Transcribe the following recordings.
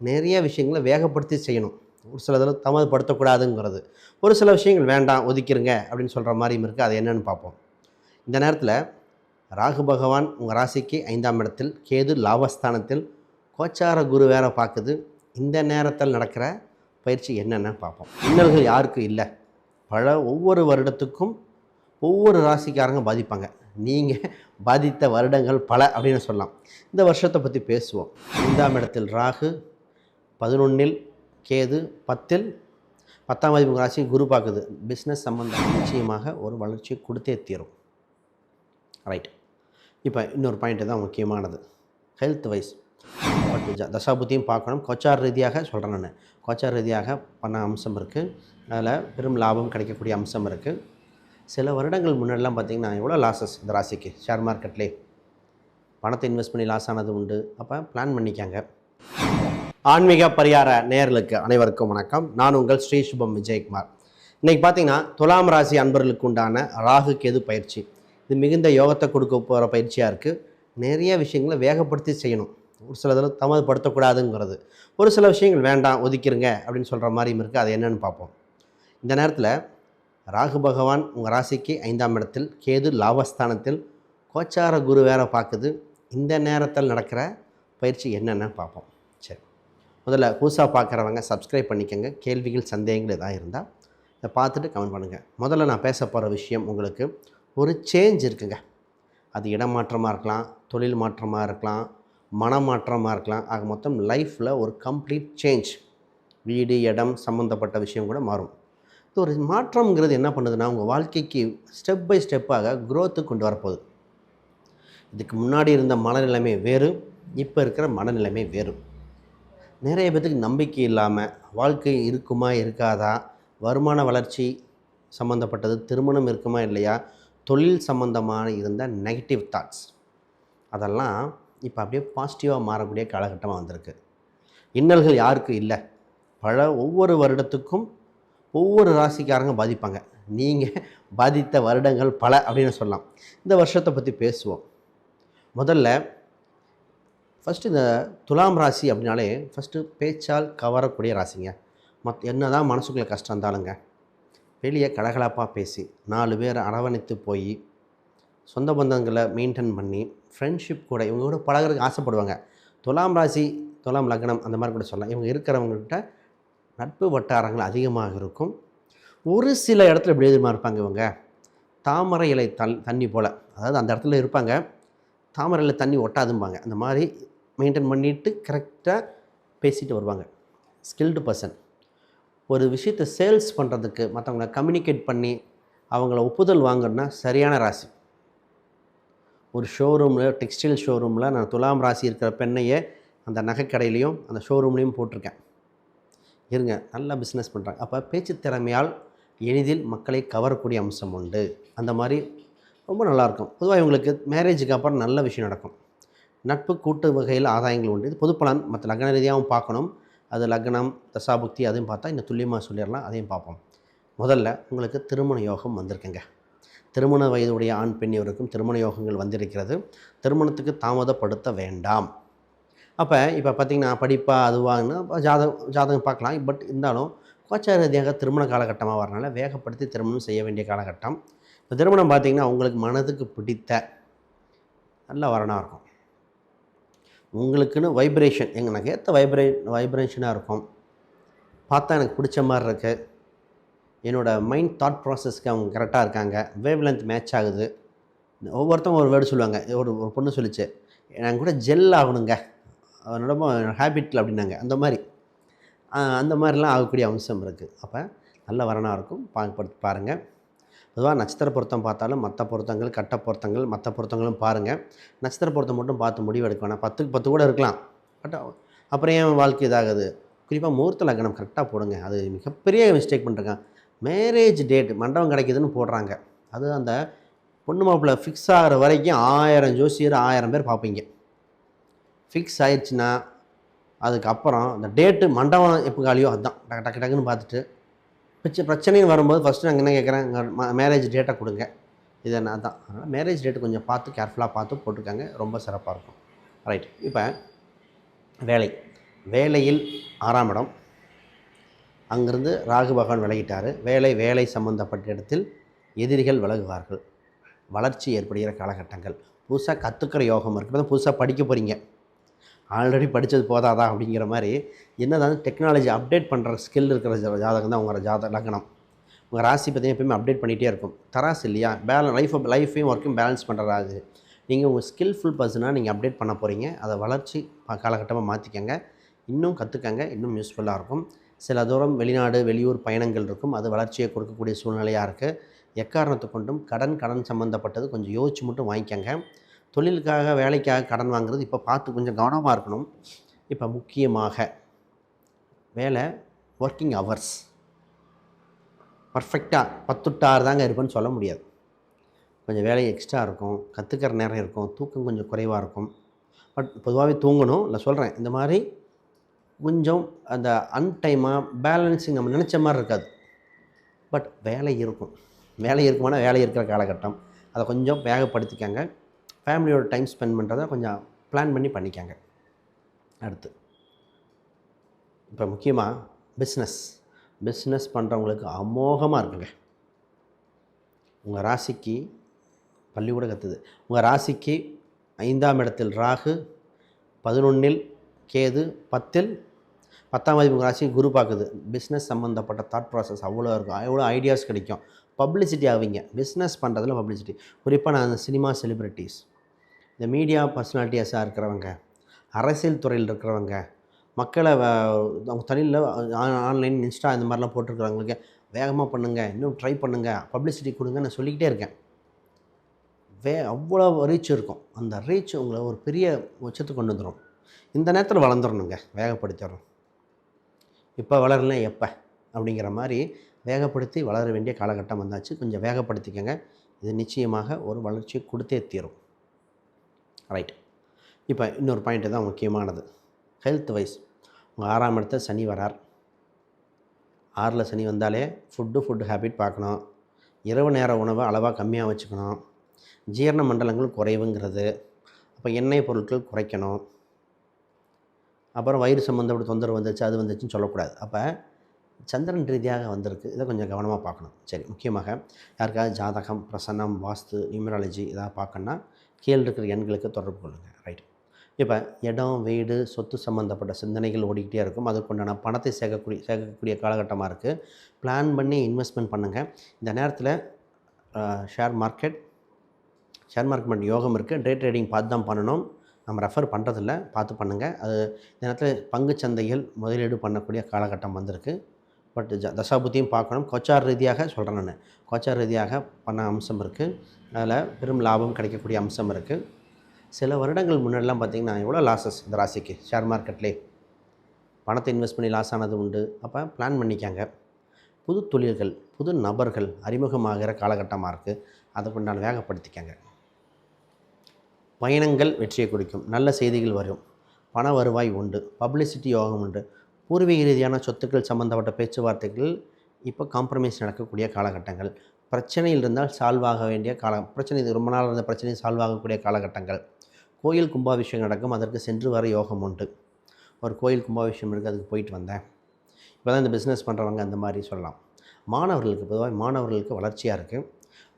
நிறைய விஷயங்களை வேகப்படுத்தி செய்யணும். ஒரு சில இதில் தாமதப்படுத்தக்கூடாதுங்கிறது ஒரு சில விஷயங்கள் வேண்டாம் ஒதுக்கிருங்க அப்படின்னு சொல்கிற மாதிரியும் இருக்குது அது என்னன்னு பார்ப்போம். இந்த நேரத்தில் ராகு பகவான் உங்கள் ராசிக்கு ஐந்தாம் இடத்தில் கேது லாபஸ்தானத்தில் கோச்சார குரு வேற பார்க்குது. இந்த நேரத்தில் நடக்கிற பயிற்சி என்னென்னு பார்ப்போம். இன்னல்கள் யாருக்கும் இல்லை. பல ஒவ்வொரு வருடத்துக்கும் ஒவ்வொரு ராசிக்காரங்க பாதிப்பாங்க. நீங்கள் பாதித்த வருடங்கள் பல அப்படின்னு சொல்லலாம். இந்த வருஷத்தை பற்றி பேசுவோம். ஐந்தாம் இடத்தில் ராகு பதினொன்னில் கேது பத்தில் பத்தாம் அதிபதி ராசி குரு பார்க்குது. பிஸ்னஸ் சம்மந்தம் நிச்சயமாக ஒரு வளர்ச்சி கொடுத்தே தீரும். ரைட் இப்போ இன்னொரு பாயிண்ட்டு தான் முக்கியமானது. ஹெல்த் வைஸ் பட் தசாபுத்தியும் பார்க்கணும். கோச்சார் ரீதியாக சொல்கிறேன் நான். கோச்சார் ரீதியாக பண்ண அம்சம் இருக்குது அதில் பெரும் லாபம் கிடைக்கக்கூடிய அம்சம் இருக்குது சில வருடங்கள் முன்னாடிலாம் பார்த்திங்கன்னா எவ்வளோ லாஸஸ் இந்த ராசிக்கு? ஷேர் மார்க்கெட்லேயே பணத்தை இன்வெஸ்ட் பண்ணி லாஸ் ஆனது உண்டு. அப்போ பிளான் பண்ணிக்காங்க. ஆன்மீக பரிகார நேர்களுக்கு அனைவருக்கும் வணக்கம். நான் உங்கள் ஸ்ரீ சுபம் விஜயகுமார். இன்றைக்கி பார்த்தீங்கன்னா துலாம் ராசி அன்பர்களுக்கு உண்டான ராகு கேது பயிற்சி. இது மிகுந்த யோகத்தை கொடுக்க போகிற பயிற்சியாக இருக்குது நிறைய விஷயங்களை வேகப்படுத்தி செய்யணும். ஒரு சில இதில் தாமதப்படுத்தக்கூடாதுங்கிறது ஒரு சில விஷயங்கள் வேண்டாம் ஒதுக்கிருங்க அப்படின்னு சொல்கிற மாதிரியும் இருக்குது அது என்னென்னு பார்ப்போம். இந்த நேரத்தில் ராகு பகவான் உங்கள் ராசிக்கு ஐந்தாம் இடத்தில் கேது லாபஸ்தானத்தில் கோச்சார குரு வேற பார்க்குது இந்த நேரத்தில் நடக்கிற பயிற்சி என்னென்னு பார்ப்போம். முதல்ல புதுசாக பார்க்குறவங்க சப்ஸ்கிரைப் பண்ணிக்கோங்க. கேள்விகள் சந்தேகங்கள் எதாவது இருந்தால் இதை பார்த்துட்டு கமெண்ட் பண்ணுங்கள் முதல்ல நான் பேச போகிற விஷயம் உங்களுக்கு ஒரு சேஞ்ச் இருக்குங்க. அது இடமாற்றமாக இருக்கலாம் தொழில் மாற்றமாக இருக்கலாம் மனமாற்றமாக இருக்கலாம். ஆக மொத்தம் லைஃப்பில் ஒரு கம்ப்ளீட் சேஞ்ச் வீடு இடம் சம்மந்தப்பட்ட விஷயம் கூட மாறும். இது ஒரு மாற்றம்ங்கிறது என்ன பண்ணுதுன்னா உங்கள் வாழ்க்கைக்கு ஸ்டெப் பை ஸ்டெப்பாக குரோத்து கொண்டு வரப்போகுது. இதுக்கு முன்னாடி இருந்த மனநிலைமை வேறு இப்போ இருக்கிற மனநிலைமை வேறு. நிறைய பேத்துக்கு நம்பிக்கை இல்லாமல் வாழ்க்கை இருக்குமா இருக்காதா? வருமான வளர்ச்சி சம்மந்தப்பட்டது திருமணம் இருக்குமா இல்லையா? தொழில் சம்மந்தமான இருந்த நெகட்டிவ் தாட்ஸ் அதெல்லாம் இப்போ அப்படியே பாசிட்டிவாக மாறக்கூடிய காலகட்டமாக வந்திருக்கு. இன்னல்கள் யாருக்கும் இல்லை? பல ஒவ்வொரு வருடத்துக்கும் ஒவ்வொரு ராசிக்காரங்க பாதிப்பாங்க. நீங்கள் பாதித்த வருடங்கள் பல அப்படின்னு சொல்லலாம். இந்த வருஷத்தை பற்றி பேசுவோம். முதல்ல ஃபஸ்ட்டு இந்த துலாம் ராசி அப்படின்னாலே ஃபஸ்ட்டு பேச்சால் கவரக்கூடிய ராசிங்க. மத் என்ன தான் மனசுக்குள்ளே கஷ்டம் இருந்தாலுங்க வெளியே கலகலப்பாக பேசி நாலு பேர் அரவணைத்து போய் சொந்த பந்தங்களை மெயின்டைன் பண்ணி ஃப்ரெண்ட்ஷிப் கூட இவங்க கூட பழகுறதுக்கு ஆசைப்படுவாங்க. துலாம் ராசி துலாம் லக்னம் அந்த மாதிரி கூட சொல்லலாம். இவங்க இருக்கிறவங்கக்கிட்ட நட்பு வட்டாரங்கள் அதிகமாக இருக்கும். ஒரு சில இடத்துல இப்படி எதிர்மா இருப்பாங்க இவங்க. தாமரை இலை தல் தண்ணி போல். அதாவது அந்த இடத்துல இருப்பாங்க. தாமரை இலை தண்ணி ஒட்டாதும்பாங்க. அந்த மாதிரி மெயின்டைன் பண்ணிவிட்டு கரெக்டாக பேசிட்டு வருவாங்க. ஸ்கில்டு பர்சன் ஒரு விஷயத்தை சேல்ஸ் பண்ணுறதுக்கு மற்றவங்கள கம்யூனிகேட் பண்ணி அவங்கள ஒப்புதல் வாங்கணும்னா சரியான ராசி. ஒரு ஷோரூமில் டெக்ஸ்டைல் ஷோரூமில் நான் துலாம் ராசி இருக்கிற பெண்ணையே அந்த நகைக்கடையிலையும் அந்த ஷோரூம்லேயும் போட்டிருக்கேன். இருங்க நல்லா பிஸ்னஸ் பண்ணுறாங்க அப்போ பேச்சு திறமையால் எளிதில் மக்களை கவரக்கூடிய அம்சம் உண்டு. அந்த மாதிரி ரொம்ப நல்லாயிருக்கும் பொதுவாக இவங்களுக்கு மேரேஜுக்கு அப்புறம் நல்ல விஷயம் நடக்கும். நட்பு கூட்டு வகையில் ஆதாயங்கள் உண்டு. இது பொதுப்பலன் மற்ற லக்ன ரீதியாகவும் பார்க்கணும். அது லக்னம் தசாபுக்தி அதையும் பார்த்தா இன்னும் துல்லியமாக சொல்லிடலாம். அதையும் பார்ப்போம். முதல்ல உங்களுக்கு திருமண யோகம் வந்திருக்குங்க. திருமண வயதுடைய ஆண் பெண் இவருக்கும் திருமண யோகங்கள் வந்திருக்கிறது. திருமணத்துக்கு தாமதப்படுத்த வேண்டாம். அப்போ இப்போ பார்த்திங்கன்னா படிப்பா அதுவாங்கன்னா ஜாதகம் ஜாதகம் பார்க்கலாம். பட் இருந்தாலும் கோச்சார ரீதியாக திருமண காலகட்டமாக வரனால வேகப்படுத்தி திருமணம் செய்ய வேண்டிய காலகட்டம். இப்போ திருமணம் பார்த்திங்கன்னா உங்களுக்கு மனதுக்கு பிடித்த நல்ல வரனாக இருக்கும். உங்களுக்குன்னு வைப்ரேஷன் எங்கள் எனக்கு ஏற்ற வைப்ரே வைப்ரேஷனாக இருக்கும். பார்த்தா எனக்கு பிடிச்ச மாதிரி இருக்குது என்னோடய மைண்ட் தாட் ப்ராசஸ்க்கு அவங்க கரெக்டாக இருக்காங்க. வேவ் லென்த் மேட்ச் ஆகுது. ஒவ்வொருத்தவங்க ஒரு வேர்டு சொல்லுவாங்க. ஒரு ஒரு பொண்ணு சொல்லிச்சு நாங்கள் கூட ஜெல் ஆகணுங்க. ரொம்ப ஹேபிட்டில் அப்படின்னாங்க. அந்த மாதிரி. அந்த மாதிரிலாம் ஆகக்கூடிய அம்சம் இருக்குது அப்போ நல்ல வரனாக இருக்கும். பார்க்கப்படுத்து பாருங்கள் பொதுவாக நட்சத்திர பொருத்தம் பார்த்தாலும் மற்ற பொருத்தங்கள் கட்ட பொருத்தங்கள் மற்ற பொருத்தங்களும் பாருங்கள் நட்சத்திர பொருத்தம் மட்டும் பார்த்து முடிவு எடுக்க வேணாம். பத்துக்கு பத்து கூட இருக்கலாம். பட் அப்புறம் ஏன் வாழ்க்கை இதாகுது? குறிப்பாக முகூர்த்த லக்னம் கரெக்டாக போடுங்க. அது மிகப்பெரிய மிஸ்டேக் பண்ணுறாங்க மேரேஜ் டேட் மண்டபம் கிடைக்குதுன்னு போடுறாங்க. அது அந்த பொண்ணு மாப்பிள்ளை ஃபிக்ஸ் ஆகிற வரைக்கும் ஆயிரம் ஜோசியர் ஆயிரம் பேர் பார்ப்பீங்க. ஃபிக்ஸ் ஆயிடுச்சுன்னா அதுக்கப்புறம் அந்த டேட்டு மண்டபம் எப்போ காலியோ அதுதான் டக்கு டக்கு டக்குன்னு பார்த்துட்டு பிரச்சனை பிரச்சனைன்னு வரும்போது ஃபஸ்ட்டு நாங்கள் என்ன கேட்குறேன் மேரேஜ் டேட்டை கொடுங்க. இது நான் தான் அதனால் மேரேஜ் டேட் கொஞ்சம் பார்த்து கேர்ஃபுல்லாக பார்த்து போட்டிருக்காங்க ரொம்ப சிறப்பாக இருக்கும். ரைட் இப்போ வேலை. வேலையில் ஆறாம் இடம். அங்கிருந்து ராகு பகவான் விலகிட்டார். வேலை வேலை சம்பந்தப்பட்ட இடத்தில் எதிரிகள் விலகுவார்கள். வளர்ச்சி ஏற்படுகிற காலகட்டங்கள். புதுசாக கற்றுக்கிற யோகம் இருக்குது புதுசாக படிக்க போகிறீங்க ஆல்ரெடி படித்தது போதாதா அப்படிங்கிற மாதிரி என்னதான் டெக்னாலஜி அப்டேட் பண்ணுற ஸ்கில் இருக்கிற ஜா- ஜாதகம் தான் உங்களோட ஜாத லக்னம் உங்கள் ராசி பார்த்தீங்கன்னா எப்பயுமே அப்டேட் பண்ணிகிட்டே இருக்கும். தராசு இல்லையா? பேலன் லைஃப் லைஃப்பையும் ஒர்க்கையும் பேலன்ஸ் பண்ணுற ராசி நீங்கள் உங்கள் ஸ்கில்ஃபுல் பர்சனாக நீங்கள் அப்டேட் பண்ண போகிறீங்க. அதை வளர்ச்சி காலகட்டமாக மாற்றிக்கங்க. இன்னும் கற்றுக்கங்க. இன்னும் யூஸ்ஃபுல்லாக இருக்கும். சில தூரம் வெளிநாடு வெளியூர் பயணங்கள் இருக்கும். அது வளர்ச்சியை கொடுக்கக்கூடிய சூழ்நிலையாக இருக்குது எக்காரணத்தை கொண்டும் கடன் கடன் சம்மந்தப்பட்டது கொஞ்சம் யோசிச்சு மட்டும் வாங்கிக்கங்க. தொழிலுக்காக வேலைக்காக கடன் வாங்குறது இப்போ பார்த்து கொஞ்சம் கவனமாக இருக்கணும். இப்போ முக்கியமாக வேலை ஒர்க்கிங் ஹவர்ஸ் பர்ஃபெக்டாக பத்துட்டாறு தாங்க இருப்பேன்னு சொல்ல முடியாது. கொஞ்சம் வேலை எக்ஸ்ட்ரா இருக்கும் கற்றுக்கிற நேரம் இருக்கும் தூக்கம் கொஞ்சம் குறைவாக இருக்கும். பட் பொதுவாகவே தூங்கணும் இல்லை சொல்கிறேன் இந்த மாதிரி கொஞ்சம் அந்த அன்டைமாக பேலன்ஸிங் நம்ம நினச்ச மாதிரி இருக்காது. பட் வேலை இருக்கும். வேலை இருக்குமானா வேலை இருக்கிற காலகட்டம். அதை கொஞ்சம் வேகப்படுத்திக்கங்க. ஃபேமிலியோட டைம் ஸ்பெண்ட் பண்ணுறத கொஞ்சம் பிளான் பண்ணி பண்ணிக்கங்க. அடுத்து இப்போ முக்கியமாக பிஸ்னஸ் பிஸ்னஸ் பண்ணுறவங்களுக்கு அமோகமாக இருக்குங்க. உங்கள் ராசிக்கு பள்ளிக்கூட கற்றுது உங்கள் ராசிக்கு ஐந்தாம் இடத்தில் ராகு பதினொன்றில் கேது பத்தில் பத்தாம் மதிப்பு ராசி குரு பார்க்குது பிஸ்னஸ் சம்மந்தப்பட்ட தாட் ப்ராசஸ் அவ்வளோ இருக்கும். எவ்வளோ ஐடியாஸ் கிடைக்கும். பப்ளிசிட்டி ஆவீங்க. பிஸ்னஸ் பண்ணுறதுல பப்ளிசிட்டி குறிப்பாக நான் அந்த சினிமா செலிப்ரிட்டிஸ் இந்த மீடியா பர்சனாலிட்டிஸாக இருக்கிறவங்க அரசியல் துறையில் இருக்கிறவங்க மக்களை அவங்க தொழிலில் ஆன்லைன் இன்ஸ்டா இந்த மாதிரிலாம் போட்டிருக்கிறவங்களுக்கு வேகமாக பண்ணுங்கள் இன்னும் ட்ரை பண்ணுங்கள் பப்ளிசிட்டி கொடுங்க நான் சொல்லிக்கிட்டே இருக்கேன். வே அவ்வளோ ரீச் இருக்கும். அந்த ரீச் உங்களை ஒரு பெரிய உச்சத்துக்கு கொண்டு வந்துடும் இந்த நேரத்தில் வளர்ந்துடணுங்க வேகப்படுத்திடுறோம் இப்போ வளரலாம் எப்போ? அப்படிங்கிற மாதிரி வேகப்படுத்தி வளர வேண்டிய காலகட்டம் வந்தாச்சு. கொஞ்சம் வேகப்படுத்திக்கங்க. இது நிச்சயமாக ஒரு வளர்ச்சியை கொடுத்தே தீரும். ரைட் இப்போ இன்னொரு பாயிண்ட்டு தான் முக்கியமானது. ஹெல்த் வைஸ் உங்கள் ஆறாம் இடத்த சனி வரார். ஆறில் சனி வந்தாலே ஃபுட்டு ஃபுட்டு ஹேபிட் பார்க்கணும். இரவு நேர உணவை அளவாக கம்மியாக வச்சுக்கணும். ஜீரண மண்டலங்கள் குறைவுங்கிறது. அப்போ எண்ணெய் பொருட்கள் குறைக்கணும். அப்புறம் வயிறு சம்மந்தப்பட்ட தொந்தரவு வந்துச்சு அது வந்துச்சுன்னு சொல்லக்கூடாது. அப்போ சந்திரன் ரீதியாக வந்திருக்கு. இதை கொஞ்சம் கவனமாக பார்க்கணும். சரி முக்கியமாக யாருக்காவது ஜாதகம் பிரசன்னம் வாஸ்து நியூமராலஜி இதாக பார்க்கணுன்னா கீழே இருக்கிற எண்களுக்கு தொடர்பு கொள்ளுங்கள் ரைட் இப்போ இடம் வீடு சொத்து சம்மந்தப்பட்ட சிந்தனைகள் ஓடிக்கிட்டே இருக்கும். அதுக்குண்டான பணத்தை சேர்க்கக்கூடிய சேர்க்கக்கூடிய காலகட்டமாக இருக்குது பிளான் பண்ணி இன்வெஸ்ட்மெண்ட் பண்ணுங்கள் இந்த நேரத்தில் ஷேர் மார்க்கெட் ஷேர் மார்க்கெட் யோகம் இருக்குது டே ட்ரேடிங் பார்த்து தான் பண்ணணும். நம்ம ரெஃபர் பண்ணுறதில்ல பார்த்து பண்ணுங்கள் அது இந்த நேரத்தில் பங்கு சந்தைகள் முதலீடு பண்ணக்கூடிய காலகட்டம் வந்திருக்கு. பட் ஜ தசாபுத்தியும் பார்க்கணும். கொச்சார் ரீதியாக சொல்கிறேன் நான். கொச்சார் ரீதியாக பண்ண அம்சம் இருக்குது அதில் பெரும் லாபம் கிடைக்கக்கூடிய அம்சம் இருக்குது சில வருடங்கள் முன்னாடிலாம் பார்த்திங்கன்னா எவ்வளோ லாஸஸ் இந்த ராசிக்கு? ஷேர் மார்க்கெட்லே பணத்தை இன்வெஸ்ட் பண்ணி லாஸ் ஆனது உண்டு. அப்போ பிளான் பண்ணிக்காங்க. புது தொழில்கள் புது நபர்கள் அறிமுகமாகிற காலகட்டமாக இருக்குது அதைக்குண்டான வேகப்படுத்திக்காங்க. பயணங்கள் வெற்றியை குறிக்கும். நல்ல செய்திகள் வரும். பண வருவாய் உண்டு. பப்ளிசிட்டி யோகம் உண்டு. பூர்வீக ரீதியான சொத்துக்கள் சம்பந்தப்பட்ட பேச்சுவார்த்தைகள் இப்போ காம்ப்ரமைஸ் நடக்கக்கூடிய காலகட்டங்கள். பிரச்சனையில் இருந்தால் சால்வ் ஆக வேண்டிய காலம் பிரச்சனை இது ரொம்ப நாள் இருந்த பிரச்சனை சால்வ் ஆகக்கூடிய காலகட்டங்கள். கோயில் கும்பாபிஷேகம் நடக்கும் அதற்கு சென்று வர யோகம் உண்டு. ஒரு கோயில் கும்பாபிஷேகம் இருக்குது அதுக்கு போயிட்டு வந்தேன். இப்போ தான் இந்த பிஸ்னஸ் பண்ணுறவங்க அந்த மாதிரி சொல்லலாம். மாணவர்களுக்கு பொதுவாக மாணவர்களுக்கு வளர்ச்சியாக இருக்குது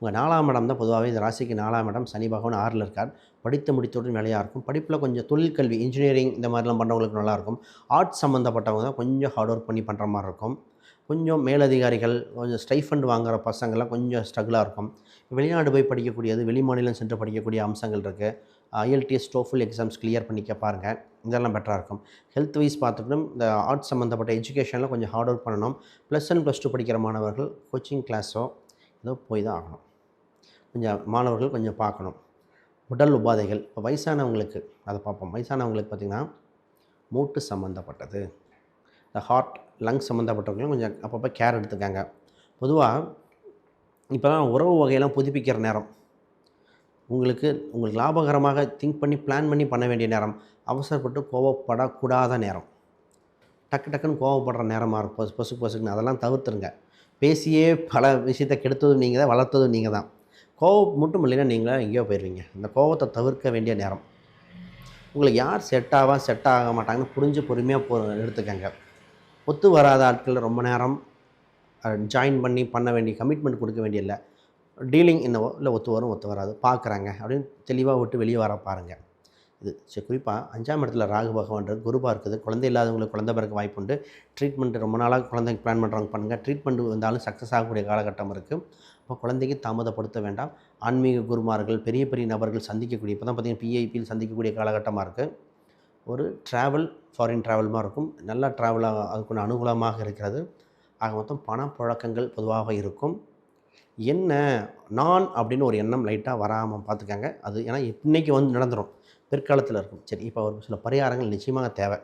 உங்கள் நாலாம் இடம் தான் பொதுவாகவே இந்த ராசிக்கு நாலாம் இடம் சனி பகவான் ஆறில் இருக்கார். படித்து முடித்தவுடன் வேலையாக இருக்கும். படிப்பில் கொஞ்சம் தொழிற்கல்வி இன்ஜினியரிங் இந்த மாதிரிலாம் பண்ணுறவங்களுக்கு நல்லாயிருக்கும் ஆர்ட்ஸ் சம்மந்தப்பட்டவங்க தான் கொஞ்சம் ஹார்ட் ஒர்க் பண்ணி பண்ணுற மாதிரி இருக்கும். கொஞ்சம் மேலதிகாரிகள் கொஞ்சம் ஸ்டைஃபண்ட் வாங்குகிற பசங்கள்லாம் கொஞ்சம் ஸ்ட்ரகிளாக இருக்கும். வெளிநாடு போய் படிக்கக்கூடியது வெளி மாநிலம் சென்று படிக்கக்கூடிய அம்சங்கள் இருக்குது ஐஎல்டிஎஸ் டோஃபுல் எக்ஸாம்ஸ் கிளியர் பண்ணிக்க பாருங்கள் இதெல்லாம் பெட்டராக இருக்கும். ஹெல்த் வைஸ் பார்த்துக்கணும். இந்த ஆர்ட்ஸ் சம்மந்தப்பட்ட எஜுகேஷனில் கொஞ்சம் ஹார்ட் ஒர்க் பண்ணணும். ப்ளஸ் ஒன் ப்ளஸ் டூ படிக்கிற மாணவர்கள் கோச்சிங் கிளாஸோ ஏதோ போய் தான் ஆகணும். கொஞ்சம் மாணவர்கள் கொஞ்சம் பார்க்கணும். உடல் உபாதைகள். இப்போ வயசானவங்களுக்கு அதை பார்ப்போம். வயசானவங்களுக்கு பார்த்திங்கன்னா மூட்டு சம்மந்தப்பட்டது இந்த ஹார்ட் லங்ஸ் சம்மந்தப்பட்டவங்களும் கொஞ்சம் அப்பப்போ கேர் எடுத்துக்காங்க. பொதுவாக இப்போ உறவு வகையெல்லாம் புதுப்பிக்கிற நேரம். உங்களுக்கு உங்களுக்கு லாபகரமாக திங்க் பண்ணி பிளான் பண்ணி பண்ண வேண்டிய நேரம். அவசரப்பட்டு கோவப்படக்கூடாத நேரம். டக்கு டக்குன்னு கோவப்படுற நேரமாக இருக்கும். பொசு பொசு பொசுக்குன்னு அதெல்லாம் தவிர்த்துருங்க. பேசியே பல விஷயத்தை கெடுத்ததும் நீங்கள் தான் வளர்த்ததும் நீங்கள் தான். கோவம் மட்டும் இல்லைன்னா நீங்களே எங்கேயோ போயிடுவீங்க இந்த கோவத்தை தவிர்க்க வேண்டிய நேரம். உங்களுக்கு யார் செட் ஆவா செட் ஆக மாட்டாங்கன்னு புரிஞ்சு பொறுமையாக போ எடுத்துக்கங்க. ஒத்து வராத ஆட்கள் ரொம்ப நேரம் ஜாயின் பண்ணி பண்ண வேண்டிய கமிட்மெண்ட் கொடுக்க வேண்டிய இல்லை டீலிங் என்னவோ இல்லை ஒத்து வரும் ஒத்து வராது. பார்க்குறாங்க. அப்படின்னு தெளிவாக விட்டு வெளியே வர பாருங்கள் இது சரி குறிப்பாக அஞ்சாம் இடத்துல ராகு பகவான்றது குருவாக இருக்குது. குழந்தை இல்லாதவங்களுக்கு குழந்தை பிறகு வாய்ப்பு உண்டு. ட்ரீட்மெண்ட் ரொம்ப நாளாக குழந்தைக்கு பிளான் பண்ணுறவங்க பண்ணுங்கள் ட்ரீட்மெண்ட் வந்தாலும் சக்ஸஸ் ஆகக்கூடிய காலகட்டம் இருக்குது அப்போ குழந்தைக்கு தாமதப்படுத்த வேண்டாம். ஆன்மீக குருமார்கள் பெரிய பெரிய நபர்கள் சந்திக்கக்கூடிய இப்போ தான் பார்த்திங்கன்னா பிஐபியில் சந்திக்கக்கூடிய காலகட்டமாக இருக்குது ஒரு ட்ராவல் ஃபாரின் ட்ராவல் இருக்கும் நல்லா ட்ராவலாக அதுக்குள்ள அனுகூலமாக இருக்கிறது. ஆக மொத்தம் பணப்புழக்கங்கள் பொதுவாக இருக்கும். என்ன நான் அப்படின்னு ஒரு எண்ணம் லைட்டாக வராமல் பார்த்துக்கங்க அது ஏன்னா இன்னைக்கு வந்து நடந்துடும் பிற்காலத்தில் இருக்கும். சரி இப்போ ஒரு சில பரிகாரங்கள் நிச்சயமாக தேவை.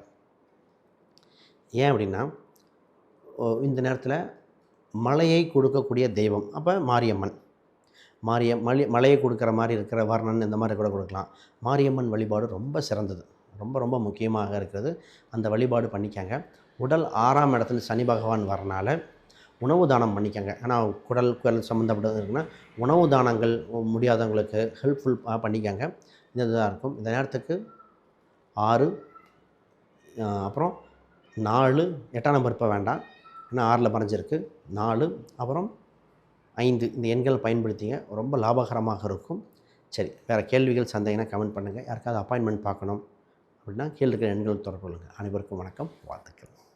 ஏன் அப்படின்னா இந்த நேரத்தில் மலையை கொடுக்கக்கூடிய தெய்வம். அப்போ மாரியம்மன். மாரிய மழை மலையை கொடுக்குற மாதிரி இருக்கிற வர்ணன் இந்த மாதிரி கூட கொடுக்கலாம். மாரியம்மன் வழிபாடு ரொம்ப சிறந்தது. ரொம்ப ரொம்ப முக்கியமாக இருக்கிறது. அந்த வழிபாடு பண்ணிக்கங்க. உடல் ஆறாம் இடத்துல சனி பகவான் வரனால உணவு தானம் பண்ணிக்கங்க. ஏன்னா குடல் குரல் சம்மந்தப்பட்டது இருக்குன்னா உணவு தானங்கள் முடியாதவங்களுக்கு ஹெல்ப்ஃபுல் பண்ணிக்கங்க. இந்த இதாக இருக்கும். இந்த நேரத்துக்கு ஆறு அப்புறம் நாலு எட்டாம் நம்பர் இப்போ வேண்டாம். ஏன்னா ஆறில் மறைஞ்சிருக்கு. நாலு அப்புறம் ஐந்து. இந்த எண்கள் பயன்படுத்திங்க. ரொம்ப லாபகரமாக இருக்கும். சரி வேறு கேள்விகள் சந்தேகம்னா கமெண்ட் பண்ணுங்கள் யாருக்காவது அப்பாயின்மெண்ட் பார்க்கணும். அப்படின்னா கீழே இருக்கிற எண்கள் தொடர்பு கொள்ளுங்கள் அனைவருக்கும் வணக்கம். வாழ்த்துக்கள்.